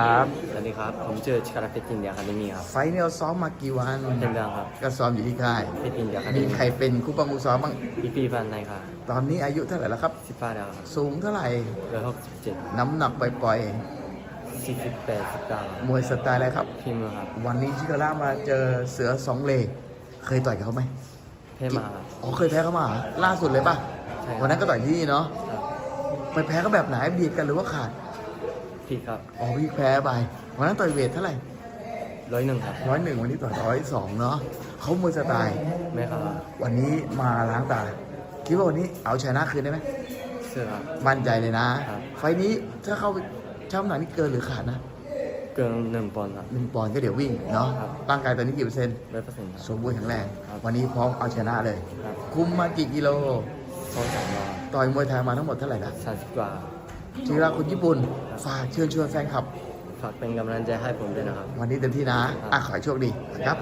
ครับ สวัสดีครับ ผมชื่อชคาราเพชรจินเดียคาเดมีครับ ไฟท์เนี่ยเราซ้อมมากี่วันเป็นดังครับ ก็ซ้อมอยู่ที่ค่าย เพชรจินเดียคาเดมีมีใครเป็นคู่ปังคู่ซ้อมบ้างพี่ปีพันในค่ะตอนนี้อายุเท่าไหร่แล้วครับ สิบห้าดาวครับสูงเท่าไหร่ ร้อยหกสิบเจ็ดน้ำหนักปล่อยสี่สิบแปดสิบเก้าๆมวยสไตล์อะไรครับพี่มือครับวันนี้ชิคาร่ามาเจอเสือสองเลเคยต่อยกับเขาไหมเทมาครับ อ๋อเคยแพ้เขามาเหรอล่าสุดเลยป่ะ ใช่ครับ วันนั้นก็ต่อยที่นี่เนาะ ครับไปแพ้เขาแบบไหนเบียดกันหรือว่าขาด พี่ครับอ๋อพี่แพ้ไปวันนั้นต่อยเวทเท่าไหร่ร้อยหนึ่งครับร้อยหนึ่งวันนี้ต่อยร้อยสองเนาะเขามวยสไตล์ไม่ครับ วันนี้มาล้างตาคิดว่าวันนี้เอาชนะคืนได้ไหมเสื้อครับมั่นใจเลยนะครับไฟล์นี้ถ้าเข้าช่ำหนักนี่เกินหรือขาดนะ เกินหนึ่งปอนด์ครับหนึ่งปอนด์ก็เดี๋ยววิ่งเนาะครับร่างกายตอนนี้กี่เปอร์เซ็นต์ร้อยเปอร์เซ็นต์ครับสมบูรณ์แข็งแรงครับวันนี้พร้อมเอาชนะเลยครับคุมมากี่กิโลสองสามร้อยต่อยมวยไทยมาทั้งหมดเท่าไหร่ละสามสิบกว่า ทีละคนญี่ปุ่น ฝากเชิญชวนแฟนคลับ ฝากเป็นกำลังใจให้ผมด้วยนะครับ วันนี้เต็มที่นะ อะขอให้โชคดีนะครับ